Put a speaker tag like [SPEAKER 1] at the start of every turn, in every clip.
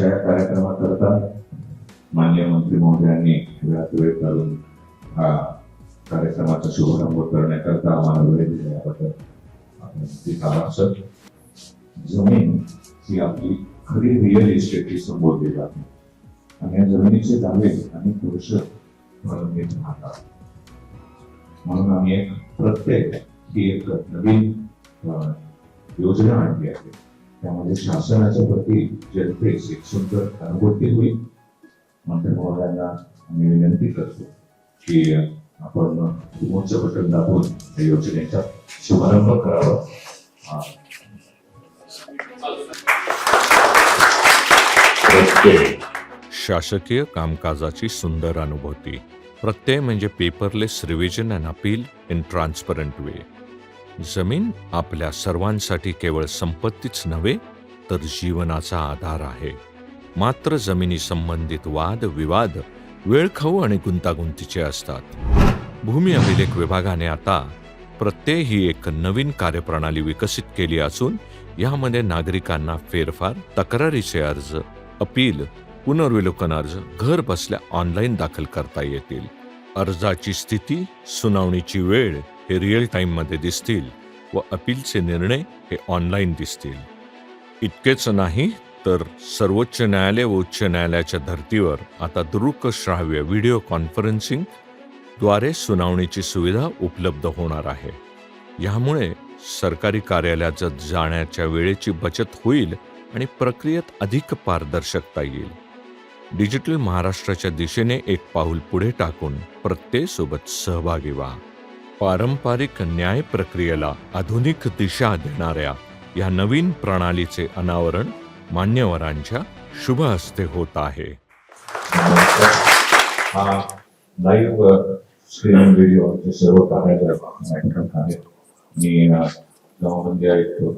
[SPEAKER 1] या मान्य मंत्री महोदयांनी वेळात वेळ काढून हा कार्यक्रमाचा शुभारंभ करण्याकरता आम्हाला वेळ दिल्याबद्दल आपण तिथे जमीन ही आपली खरी रिअल इस्टेटची संबोधली जाते. आणि या जमिनीचे दावे आणि पुरुष प्रलंबित राहतात. म्हणून आम्ही एक प्रत्येक ही एक नवीन योजना आणली आहे. त्यामध्ये शासनाच्या प्रती जनतेस एक सुंदर अनुभूती होईल. मंत्री महोदयांना आम्ही विनंती करतो की आपण रिमोटचं बटन दाबून या योजनेचा शुभारंभ करावा.
[SPEAKER 2] शासकीय कामकाजाची सुंदर अनुभूती. प्रत्यय म्हणजे paperless revision and appeal in transparent way. जमीन आपल्या सर्वांसाठी केवळ संपत्तीच नव्हे तर जीवनाचा आधार आहे. मात्र जमिनी संबंधित वाद विवाद वेळखाऊ आणि गुंतागुंतीचे असतात. भूमी अभिलेख विभागाने आता प्रत्यय ही एक नवीन कार्यप्रणाली विकसित केली असून यामध्ये नागरिकांना फेरफार तक्रारीचे अर्ज अपील पुनर्विलोकन अर्ज घर बसल्या ऑनलाईन दाखल करता येतील. अर्जाची स्थिती सुनावणीची वेळ हे रिअल टाईममध्ये दिसतील व अपीलचे निर्णय हे ऑनलाईन दिसतील. इतकेच नाही तर सर्वोच्च न्यायालय व उच्च न्यायालयाच्या धर्तीवर आता दृकश्राव्य व्हिडिओ कॉन्फरन्सिंगद्वारे सुनावणीची सुविधा उपलब्ध होणार आहे. यामुळे सरकारी कार्यालयात जाण्याच्या वेळेची बचत होईल आणि प्रक्रियेत अधिक पारदर्शकता येईल. डिजिटल महाराष्ट्राच्या दिशेने एक पाऊल पुढे टाकून प्रत्येसोबत सहभागी व्हा. पारंपरिक न्याय प्रक्रियेला आधुनिक दिशा देणाऱ्या या नवीन प्रणालीचे अनावरण मान्यवरांच्या शुभ हस्ते होत आहे.
[SPEAKER 1] हा लाईव्ह स्क्रीनिंग व्हिडिओ जे सर्व कार्यालय ऐकत आहे मी गावामध्ये ऐकतो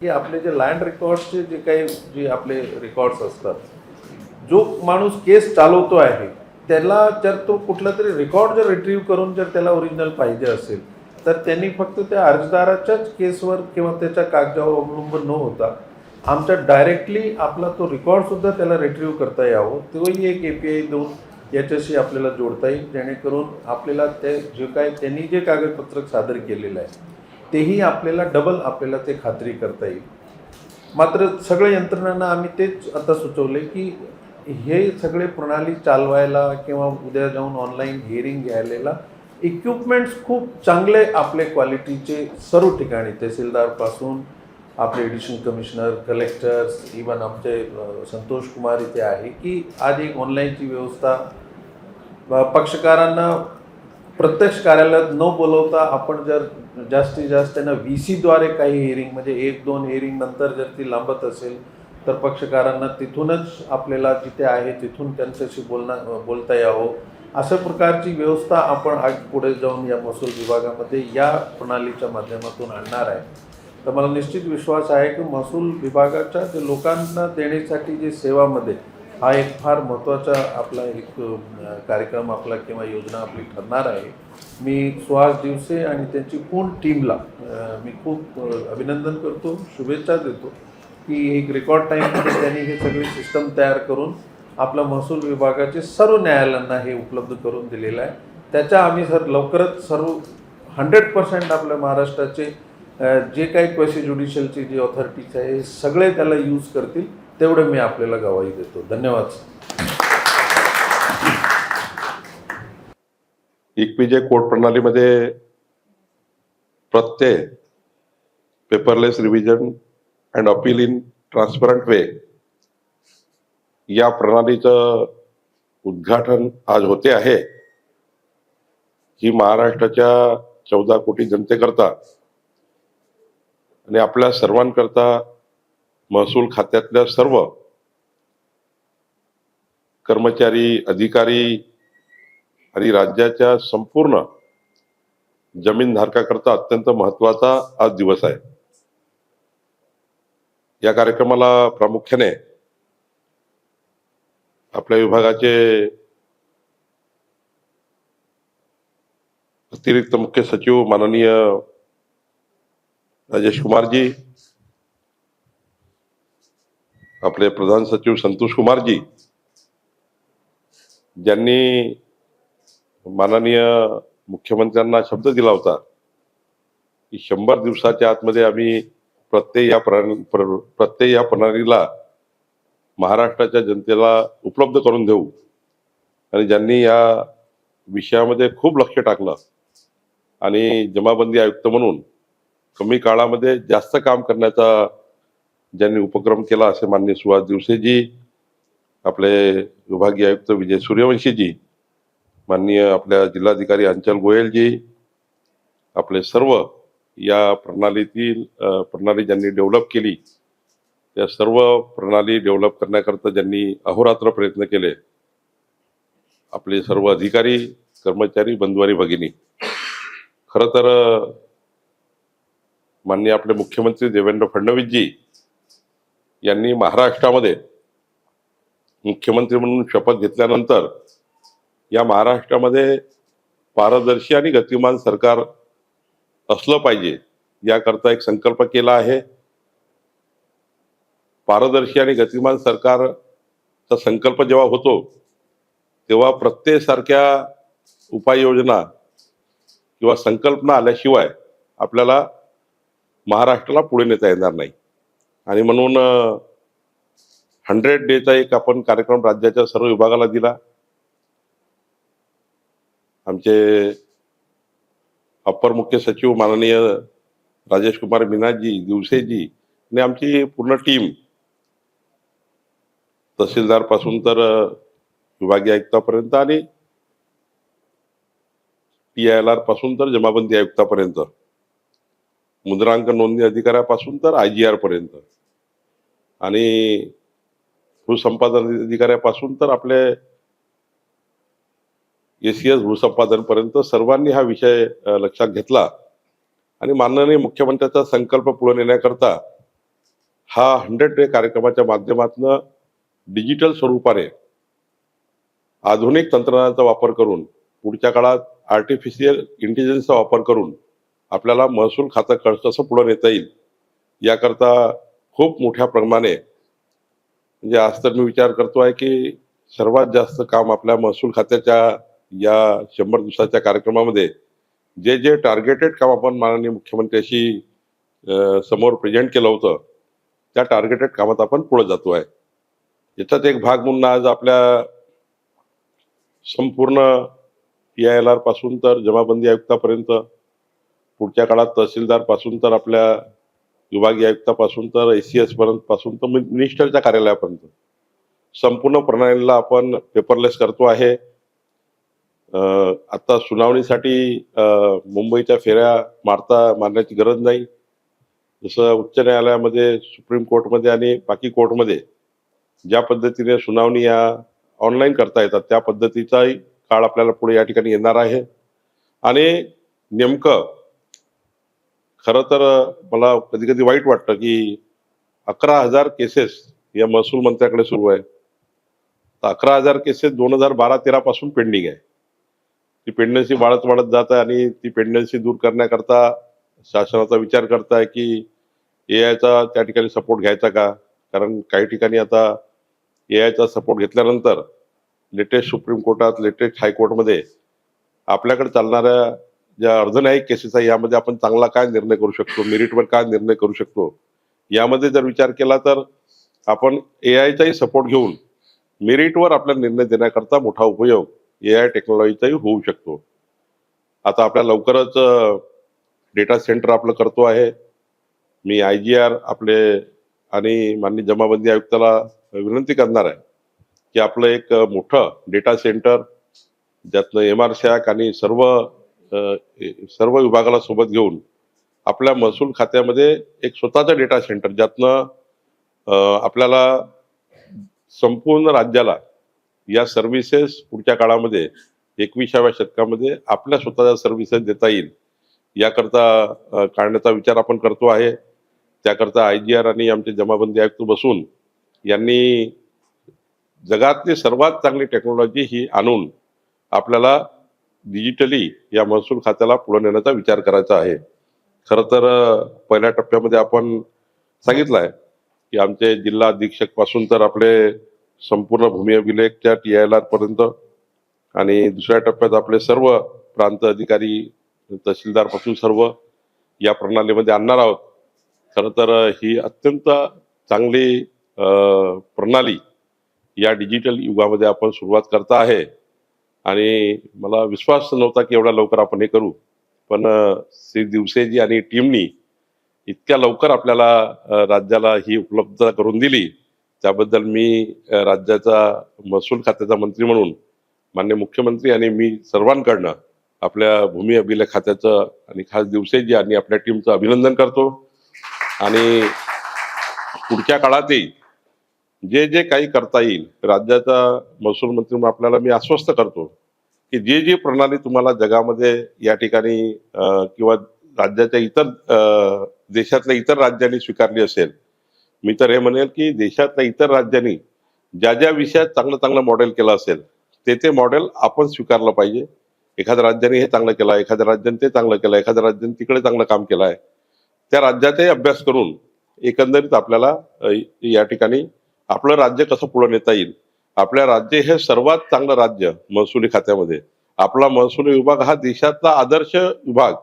[SPEAKER 3] की आपले जे लँड रेकॉर्डचे जे काही जे आपले रेकॉर्ड्स असतात जो माणूस केस चालवतो आहे त्याला जर तो कुठला तरी रेकॉर्ड जर रिट्रीव्ह करून जर त्याला ओरिजिनल पाहिजे असेल तर त्यांनी फक्त त्या अर्जदाराच्याच केसवर किंवा त्याच्या कागदावर अवलंबून न होता आमच्या डायरेक्टली आपला तो रेकॉर्डसुद्धा त्याला रिट्रीव्ह करता यावं. तोही एक ए पी आय देऊन याच्याशी आपल्याला जोडता येईल जेणेकरून आपल्याला ते जे काय त्यांनी जे कागदपत्रक सादर केलेलं आहे तेही आपल्याला डबल आपल्याला ते खात्री करता येईल. मात्र सगळ्या यंत्रणांना आम्ही तेच आता सुचवले की हे सगळे प्रणाली चालवायला किंवा उद्या जाऊन ऑनलाईन हिअरिंग घ्यायला इक्विपमेंट्स खूप चांगले आपले क्वालिटीचे सर्व ठिकाणी तहसीलदारपासून आपले एडिशन कमिशनर कलेक्टर्स इवन आमचे संतोष कुमार इथे आहे की आज एक ऑनलाईनची व्यवस्था पक्षकारांना प्रत्यक्ष कार्यालयात न बोलवता आपण जर जास्तीत जास्त त्यांना व्ही सीद्वारे काही हिअरिंग म्हणजे एक दोन हिअरिंग नंतर जर ती लांबत असेल तर पक्षकारांना तिथूनच आपल्याला जिथे आहे तिथून त्यांच्याशी बोलणं बोलता यावं. अशा प्रकारची व्यवस्था आपण आज पुढे जाऊन या महसूल विभागामध्ये या प्रणालीच्या माध्यमातून आणणार आहे. तर मला निश्चित विश्वास आहे की महसूल विभागाच्या जे लोकांना देण्यासाठी जे सेवामध्ये हा एक फार महत्त्वाचा आपला एक कार्यक्रम आपला किंवा योजना आपली ठरणार आहे. मी सुहास दिवसे आणि त्यांची पूर्ण टीमला मी खूप अभिनंदन करतो शुभेच्छा देतो. की एक रेकॉर्ड टाईममध्ये त्यांनी हे सगळी सिस्टम तयार करून आपल्या महसूल विभागाचे सर्व न्यायालयांना हे उपलब्ध करून दिलेलं आहे. त्याच्या आम्ही सर लवकरच सर्व हंड्रेड पर्सेंट आपल्या महाराष्ट्राचे जे काही क्वेशी ज्युडिशियलचे जे ऑथॉरिटीज आहे हे सगळे त्याला यूज करतील तेवढं मी आपल्याला गवाही देतो. धन्यवाद सर.
[SPEAKER 4] इक्विजे कोड प्रणालीमध्ये Pratyay paperless revision and appeal in transparent way या प्रणालीचं उद्घाटन आज होते आहे. ही महाराष्ट्राच्या चौदा कोटी जनतेकरता आणि आपल्या सर्वांकरता महसूल खात्यातल्या सर्व कर्मचारी अधिकारी आणि राज्याच्या संपूर्ण जमीनधारकाकरता अत्यंत महत्त्वाचा आज दिवस आहे. या कार्यक्रमाला प्रामुख्याने आपल्या विभागाचे अतिरिक्त मुख्य सचिव माननीय राजेश कुमारजी आपले प्रधान सचिव संतोष कुमारजी ज्यांनी माननीय मुख्यमंत्र्यांना शब्द दिला होता की शंभर दिवसाच्या आतमध्ये आम्ही प्रत्यय या प्रणाली प्र- प्रत्यय या प्रणालीला महाराष्ट्राच्या जनतेला उपलब्ध करून देऊ. आणि ज्यांनी या विषयामध्ये खूप लक्ष टाकलं आणि जमाबंदी आयुक्त म्हणून कमी काळामध्ये जास्त काम करण्याचा ज्यांनी उपक्रम केला असे माननीय सुहास दिवसेजी आपले विभागीय आयुक्त विजय सूर्यवंशीजी माननीय आपल्या जिल्हाधिकारी अंचल गोयलजी आपले सर्व या प्रणालीतील प्रणाली ज्यांनी डेव्हलप केली त्या सर्व प्रणाली डेव्हलप करण्याकरता ज्यांनी अहोरात्र प्रयत्न केले आपले सर्व अधिकारी कर्मचारी बंधुवारी भगिनी. खरं तर माननीय आपले मुख्यमंत्री देवेंद्र फडणवीसजी यांनी महाराष्ट्रामध्ये मुख्यमंत्री म्हणून शपथ घेतल्यानंतर या महाराष्ट्रामध्ये पारदर्शी आणि गतिमान सरकार असलं पाहिजे. याकरता एक संकल्प केला आहे. पारदर्शी आणि गतिमान सरकारचा संकल्प जेव्हा होतो तेव्हा प्रत्येकसारख्या उपाययोजना किंवा संकल्पना आल्याशिवाय आपल्याला महाराष्ट्राला पुढे नेता येणार नाही. आणि म्हणून हंड्रेड डेचा एक आपण कार्यक्रम राज्याच्या सर्व विभागाला दिला. आमचे अप्पर मुख्य सचिव माननीय राजेश कुमार मीनाजी दिवसेजी आणि आमची पूर्ण टीम. तहसीलदारपासून तर विभागीय आयुक्तापर्यंत आणि पी आय एल आरपासून तर जमाबंदी आयुक्तापर्यंत. मुद्रांक नोंदणी अधिकाऱ्यापासून तर आय जी आर पर्यंत. आणि भूसंपादन अधिकाऱ्यापासून तर आपले एसीएस एस भूसंपादनपर्यंत सर्वांनी हा विषय लक्षात घेतला. आणि माननीय मुख्यमंत्र्याचा संकल्प पुढे नेण्याकरता हा हंड्रेड डे कार्यक्रमाच्या माध्यमातून डिजिटल स्वरूपाने आधुनिक तंत्रज्ञानाचा वापर करून पुढच्या काळात आर्टिफिशियल इंटेलिजन्सचा वापर करून आपल्याला महसूल खातं खर्च कसं पुढे नेता येईल याकरता खूप मोठ्या प्रमाणे म्हणजे आज तर मी विचार करतो आहे की सर्वात जास्त काम आपल्या महसूल खात्याच्या या शंभर दिवसाच्या कार्यक्रमामध्ये जे जे टार्गेटेड काम आपण माननीय मुख्यमंत्र्याशी समोर प्रेझेंट केलं होतं त्या टार्गेटेड कामात आपण पुढे जातो आहे. याचाच एक भाग म्हणून आज आपल्या संपूर्ण पी आय एल आरपासून तर जमाबंदी आयुक्तापर्यंत पुढच्या काळात तहसीलदारपासून तर आपल्या विभागीय आयुक्तापासून तर ए सी एस पर्यंत पासून तर मिनिस्टरच्या कार्यालयापर्यंत. संपूर्ण प्रणालीला आपण पेपरलेस करतो आहे. आता सुनावणीसाठी मुंबईच्या फेऱ्या मारता मारण्याची गरज नाही. जसं उच्च न्यायालयामध्ये सुप्रीम कोर्टमध्ये आणि बाकी कोर्टमध्ये ज्या पद्धतीने सुनावणी या ऑनलाईन करता येतात त्या पद्धतीचाही काळ आपल्याला पुढे या ठिकाणी येणार आहे. आणि नेमकं खरं तर मला कधी कधी वाईट वाटतं की अकरा हजार केसेस या महसूल मंत्र्याकडे सुरू आहे. तर अकरा हजार केसेस दोन हजार बारा तेरा पासून पेंडिंग आहे. ती पेंडन्सी वाढत वाढत जात आहे आणि ती पेंडन्सी दूर करण्याकरता शासनाचा विचार करताय की ए आयचा त्या ठिकाणी सपोर्ट घ्यायचा का? कारण काही ठिकाणी आता ए आयचा सपोर्ट घेतल्यानंतर लेटेस्ट सुप्रीम कोर्टात लेटेस्ट हायकोर्टमध्ये आपल्याकडे चालणाऱ्या ज्या अर्धन्यायिक केसेस आहे यामध्ये आपण चांगला काय निर्णय करू शकतो? मेरिटवर काय निर्णय करू शकतो? यामध्ये जर विचार केला तर आपण ए आयचाही सपोर्ट घेऊन मेरिटवर आपला निर्णय देण्याकरता मोठा उपयोग ए आय टेक्नॉलॉजीचाही होऊ शकतो. आता आपल्या लवकरच डेटा सेंटर आपलं करतो आहे. मी आय जी आर आपले आणि माननीय जमाबंदी आयुक्ताला विनंती करणार आहे की आपलं एक मोठं डेटा सेंटर ज्यातनं एम आर शॅक आणि सर्व सर्व विभागाला सोबत घेऊन आपल्या महसूल खात्यामध्ये एक स्वतःचं डेटा सेंटर ज्यातनं आपल्याला संपूर्ण राज्याला या सर्व्हिसेस पुढच्या काळामध्ये एकविसाव्या शतकामध्ये आपल्या स्वतःच्या सर्व्हिसेस देता येईल. याकरता काढण्याचा विचार आपण करतो आहे. त्याकरता आय जी आर आणि आमचे जमाबंदी आयुक्त बसून यांनी जगातली सर्वात चांगली टेक्नॉलॉजी ही आणून आपल्याला डिजिटली या महसूल खात्याला पुढे नेण्याचा विचार करायचा आहे. खरं तर पहिल्या टप्प्यामध्ये आपण सांगितलं आहे की आमचे जिल्हा अधीक्षकपासून तर आपले संपूर्ण भूमी अभिलेखच्या टी आय आर पर्यंत. आणि दुसऱ्या टप्प्यात आपले सर्व प्रांत अधिकारी तहसीलदारपासून सर्व या प्रणालीमध्ये आणणार आहोत. खरं तर ही अत्यंत चांगली प्रणाली या डिजिटल युगामध्ये आपण सुरुवात करता आहे. आणि मला विश्वास नव्हता की एवढ्या लवकर आपण हे करू. पण श्री दिवसेजी आणि टीमनी इतक्या लवकर आपल्याला राज्याला ही उपलब्धता करून दिली. त्याबद्दल मी राज्याचा महसूल खात्याचा मंत्री म्हणून मान्य मुख्यमंत्री आणि मी सर्वांकडनं आपल्या भूमी अभिलेख खात्याचं आणि खास दिवसेजी आणि आपल्या टीमचं अभिनंदन करतो. आणि पुढच्या काळातही जे जे काही करता येईल राज्याचा महसूल मंत्री म्हणून आपल्याला मी आश्वस्त करतो की जे जी प्रणाली तुम्हाला जगामध्ये या ठिकाणी किंवा राज्याच्या इतर देशातल्या इतर राज्यांनी स्वीकारली असेल मी तर हे म्हणेल की देशातल्या इतर राज्यांनी ज्या ज्या विषयात चांगलं चांगलं मॉडेल केलं असेल ते ते मॉडेल आपण स्वीकारलं पाहिजे. एखाद्या राज्याने हे चांगलं केलं आहे एखाद्या राज्याने ते चांगलं केलं आहे एखाद्या राज्याने तिकडे चांगलं काम केलं आहे. त्या राज्याचाही अभ्यास करून एकंदरीत आपल्याला या ठिकाणी आपलं राज्य कसं पुढे नेता येईल? आपल्या राज्य हे सर्वात चांगलं राज्य महसुली खात्यामध्ये. आपला महसुली विभाग हा देशातला आदर्श विभाग.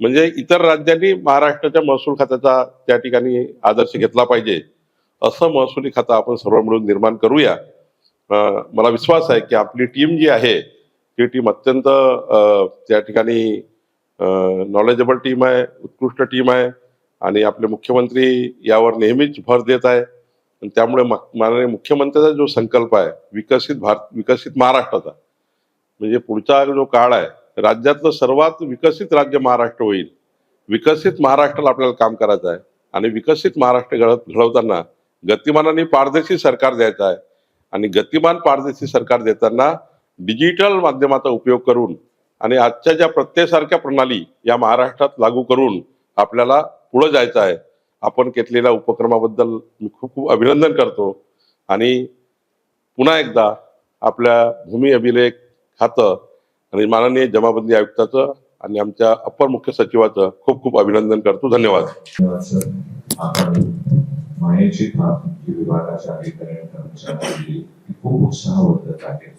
[SPEAKER 4] म्हणजे इतर राज्यांनी महाराष्ट्राच्या महसूल खात्याचा त्या ठिकाणी आदर्श घेतला पाहिजे. असं महसुली खातं आपण सर्व मिळून निर्माण करूया. मला विश्वास आहे की आपली टीम जी आहे ती टीम अत्यंत त्या ठिकाणी नॉलेजेबल टीम आहे उत्कृष्ट टीम आहे आणि आपले मुख्यमंत्री यावर नेहमीच भर देत आहे. आणि त्यामुळे माननीय मुख्यमंत्र्याचा जो संकल्प आहे विकसित भारत विकसित महाराष्ट्राचा म्हणजे पुढचा जो काळ आहे राज्यातलं सर्वात विकसित राज्य महाराष्ट्र होईल. विकसित महाराष्ट्राला आपल्याला काम करायचं आहे. आणि विकसित महाराष्ट्र घडत घडवताना गतिमानाने पारदर्शी सरकार द्यायचं आहे. आणि गतिमान पारदर्शी सरकार देताना डिजिटल माध्यमाचा उपयोग करून आणि आजच्या ज्या प्रत्ययसारख्या प्रणाली या महाराष्ट्रात लागू करून आपल्याला पुढं जायचं आहे. आपण घेतलेल्या उपक्रमाबद्दल मी खूप खूप अभिनंदन करतो. आणि पुन्हा एकदा आपल्या भूमी अभिलेख खातं आणि माननीय जमाबंदी आयुक्ताचं आणि आमच्या अप्पर मुख्य सचिवाचं खूप खूप अभिनंदन करतो. धन्यवाद.
[SPEAKER 1] धन्यवाद सर. आपण खूप आहे.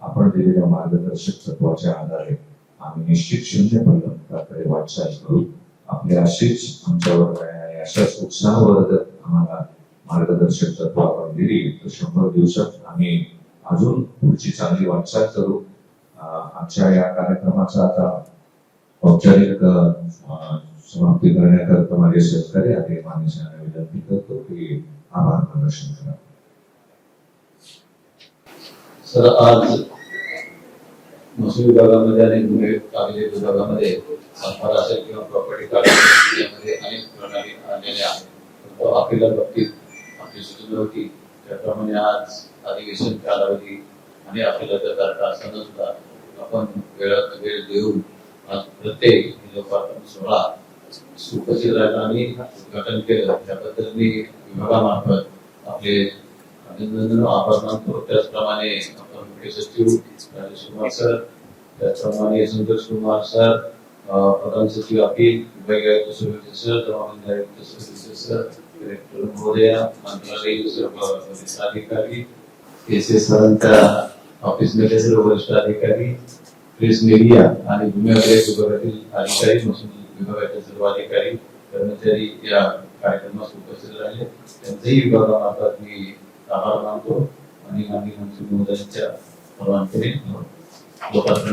[SPEAKER 1] आपण दिलेल्या मार्गदर्शक तत्वाच्या आधारे आम्ही निश्चित शून्य पर्यंताकडे वाटचाल करू. आपली अशीच आमच्यावर अशाच उत्साहवर्धक आम्हाला मार्गदर्शक तत्व आपण दिली तर शंभर दिवसात आम्ही अजून पुढची चांगली वाटचाल करू. अं, या कार्यक्रमाचा आता औपचारिक समाप्ती करण्याकरता माझे सहकारी विनंती करतो की आभार प्रदर्शन करा.
[SPEAKER 5] सर आज महसूल विभागामध्ये आणि गुन्हे अभिलेख विभागामध्ये असेल किंवा प्रॉपर्टी कार्ड यामध्ये अनेक प्रणाली आणलेल्या आहेत. आपल्याला बाबतीत आपली सूचना होती. त्याप्रमाणे आज अधिवेशन कालावधी आणि आपल्याला तारखा असताना सुद्धा आपण वेळात वेळ देऊन आज प्रत्येक लोकार्पण सोहळा सुपस्थित राहिला उद्घाटन केलं. त्याबद्दल मी विभागामार्फत आपले अभिनंदन आभार मानतो. त्याचप्रमाणे आपण मुख्य सचिव राजेश कुमार सर त्याचप्रमाणे संतोष कुमार सर प्रधान सचिव अपील विभागीय आयुक्त सुरक्षित सर जमाबंदी आयुक्त सुरक्षित सर डिरेक्टर महोदया मंत्रालयीन सर्व अधिकारी एस एस सरांच्या ऑफिसमध्ये सर्व वरिष्ठ अधिकारी प्रेस मीडिया आणि भूमी अभिलेख विभागातील अधिकारी महसूल विभागाचे सर्व अधिकारी कर्मचारी या कार्यक्रमास उपस्थित राहिले. त्यांचेही विभागामार्फत मी आभार मानतो आणि माननीय महसूल महोदयांच्या परवानगीने लोकार्पण